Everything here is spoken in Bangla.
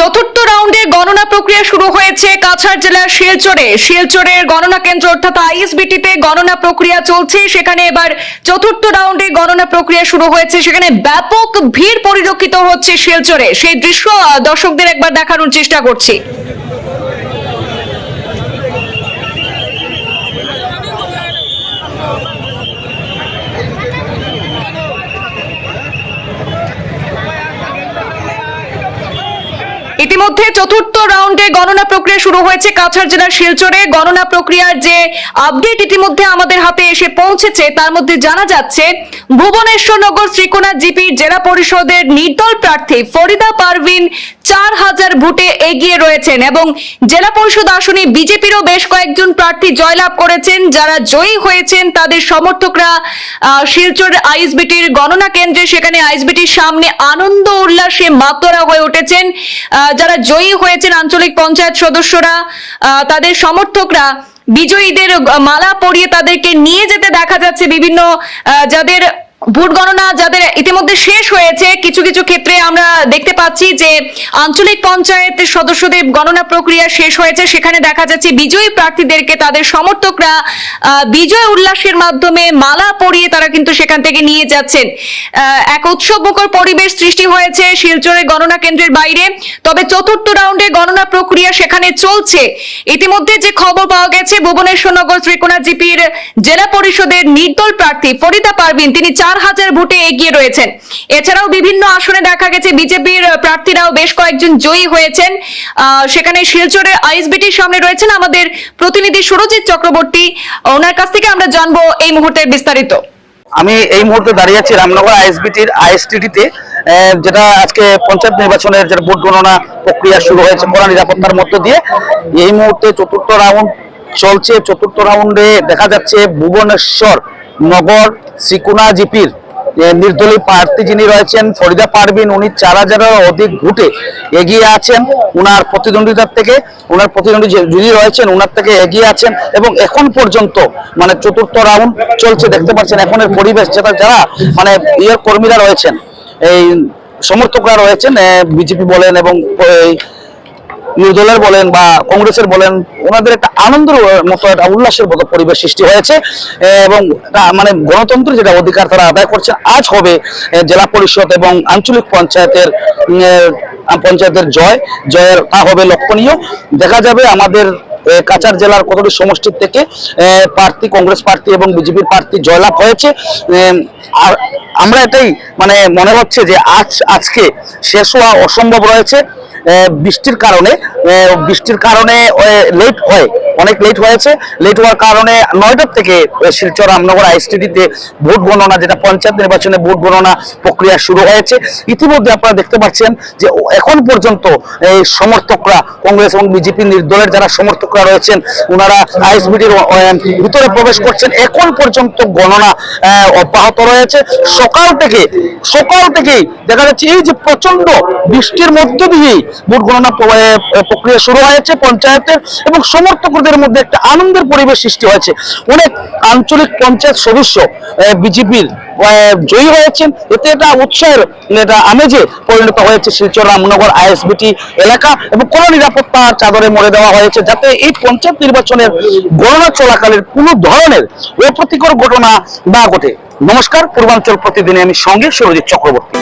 চতুর্থ রাউন্ডে গণনা প্রক্রিয়া শুরু হয়েছে কাছাড় জেলার শিলচরে। শিলচরের গণনা কেন্দ্র অর্থাৎ আইএসবিটিতে গণনা প্রক্রিয়া চলছে। সেখানে এবার চতুর্থ রাউন্ডে গণনা প্রক্রিয়া শুরু হয়েছে। সেখানে ব্যাপক ভিড় পরিলক্ষিত হচ্ছে শিলচরে। সেই দৃশ্য দর্শকদের একবার দেখানোর চেষ্টা করছি। ইতিমধ্যে চতুর্থ রাউন্ডে গণনা প্রক্রিয়া শুরু হয়েছে। কাছাড় জেলার শিলচরে গণনা প্রক্রিয়ার যে আপডেট ইতিমধ্যে আমাদের হাতে এসে পৌঁছেছে, তার মধ্যে জানা যাচ্ছে, ভুবনেশ্বরনগর শ্রীকোনা জিপির জেলা পরিষদের নির্দল প্রার্থী ফরিদা পারভিন চার হাজার ভোটে এগিয়ে রয়েছেন এবং জেলা পরিষদ আসনে বিজেপিরও বেশ কয়েকজন প্রার্থী জয়লাভ করেছেন। যারা জয়ী হয়েছেন, তাদের সমর্থকরা শিলচর আইএসবিটির গণনা কেন্দ্রে, সেখানে আইএসবিটির সামনে আনন্দ উল্লাসে মাতোরা হয়ে উঠেছেন। যারা জয়ী হয়েছেন আঞ্চলিক পঞ্চায়েত সদস্যরা তাদের সমর্থকরা বিজয়ীদের মালা পরিয়ে তাদেরকে নিয়ে যেতে দেখা যাচ্ছে বিভিন্ন যাদের ভোট গণনা যাদের ইতিমধ্যে শেষ হয়েছে, কিছু কিছু ক্ষেত্রে আমরা দেখতে পাচ্ছি যে আঞ্চলিক পঞ্চায়েতের সদস্যদের গণনা প্রক্রিয়া শেষ হয়েছে। সেখানে দেখা যাচ্ছে বিজয়ী প্রার্থীদেরকে তাদের সমর্থকরা বিজয় উল্লাসের মাধ্যমে মালা পরিয়ে তারা কিন্তু সেখান থেকে নিয়ে যাচ্ছেন। এক উৎসবমুখর পরিবেশ সৃষ্টি হয়েছে শিলচরের গণনা কেন্দ্রের বাইরে। তবে চতুর্থ রাউন্ডে প্রক্রিয়া সেখানে চলছে। ইতিমধ্যে যে খবর পাওয়া গেছে ভুবনেশ্বরনগর ত্রিকোণা জিপির জেলা পরিষদের নির্দল প্রার্থী ফরিদা পারভিন, তিনি চার হাজার ভোটে এগিয়ে রয়েছেন। এছাড়াও বিভিন্ন আসনে দেখা গেছে, বিজেপির প্রার্থীরাও বেশ কয়েকজন জয়ী হয়েছেন। সেখানে শিলচরের আইএসবিটির সামনে রয়েছেন আমাদের প্রতিনিধি সুরজিৎ চক্রবর্তী। ওনার কাছ থেকে আমরা জানব এই মুহূর্তের বিস্তারিত। আমি এই মুহূর্তে দাঁড়িয়ে আছি রামনগর আইএসবিটির আইএসটিডিতে যেটা আজকে পঞ্চায়েত নির্বাচনের যেটা ভোট গণনা প্রক্রিয়া শুরু হয়েছে কড়া নিরাপত্তার মধ্য দিয়ে। এই মুহূর্তে চতুর্থ রাউন্ড চলছে, চতুর্থ রাউন্ডে দেখা যাচ্ছে ভুবনেশ্বর নগর শ্রীকুনা জিপির নির্দলীয় প্রার্থী যিনি রয়েছেন, ফরিদা পারভিন, উনি চার হাজারের অধিক ভোটে এগিয়ে আছেন। উনার প্রতিদ্বন্দ্বিতার থেকে, উনার প্রতিদ্বন্দ্বী যিনি রয়েছেন, উনার থেকে এগিয়ে আছেন এবং এখন পর্যন্ত মানে চতুর্থ রাউন্ড চলছে, দেখতে পাচ্ছেন এখনের পরিবেশ, যেটা যারা মানে ইয়ের কর্মীরা রয়েছেন, এই সমর্থকরা রয়েছেন বিজেপি বলেন এবং এই নির্দলের বলেন বা কংগ্রেসের বলেন, ওনাদের একটা আনন্দের মতো একটা উল্লাসের মতো পরিবেশ সৃষ্টি হয়েছে। এবং মানে গণতন্ত্রের যেটা অধিকার তারা আদায় করছে, আজ হবে জেলা পরিষদ এবং আঞ্চলিক পঞ্চায়েতের পঞ্চায়েতের জয়। জয়ের তা হবে লক্ষণীয়। দেখা যাবে আমাদের কাছাড় জেলার কতটি সমষ্টির থেকে প্রার্থী, কংগ্রেস প্রার্থী এবং বিজেপির প্রার্থী জয়লাভ হয়েছে। আর আমরা এটাই মানে মনে হচ্ছে যে আজ, আজকে শেষ হওয়া অসম্ভব রয়েছে। বৃষ্টির কারণে বৃষ্টির কারণে লেট হয়, অনেক লেট হয়েছে। লেট হওয়ার কারণে নয়টার থেকে শিলচর রামনগর আইএসটিডিতে ভোট গণনা, যেটা পঞ্চায়েত নির্বাচনে ভোট গণনা প্রক্রিয়া শুরু হয়েছে। ইতিমধ্যে আপনারা দেখতে পাচ্ছেন যে এখন পর্যন্ত এই সমর্থকরা, কংগ্রেস এবং বিজেপি নির্দলের যারা সমর্থকরা রয়েছেন ওনারা আইএসবিটির ভিতরে প্রবেশ করছেন। এখন পর্যন্ত গণনা অব্যাহত রয়েছে। সকাল থেকে সকাল থেকে দেখা যাচ্ছে এই যে প্রচণ্ড বৃষ্টির মধ্য দিয়েই ভোট গণনা প্রক্রিয়া শুরু হয়েছে পঞ্চায়েতের এবং সমর্থকদের মধ্যে একটা আনন্দের পরিবেশ সৃষ্টি হয়েছে। অনেক আঞ্চলিক পঞ্চায়েত সদস্য বিজেপির জয়ী হয়েছেন। এতে এটা উৎসাহের এটা আমেজে পরিণত হয়েছে শিলচর রামনগর আইএসবিটি এলাকা এবং কোনো নিরাপত্তা চাদরে মরে দেওয়া হয়েছে, যাতে এই পঞ্চায়েত নির্বাচনের গণনা চলাকালীন কোনো ধরনের অপ্রতিকর ঘটনা না ঘটে। নমস্কার, পূর্বাঞ্চল প্রতিদিনে আমি সঙ্গে সুরজিৎ চক্রবর্তী।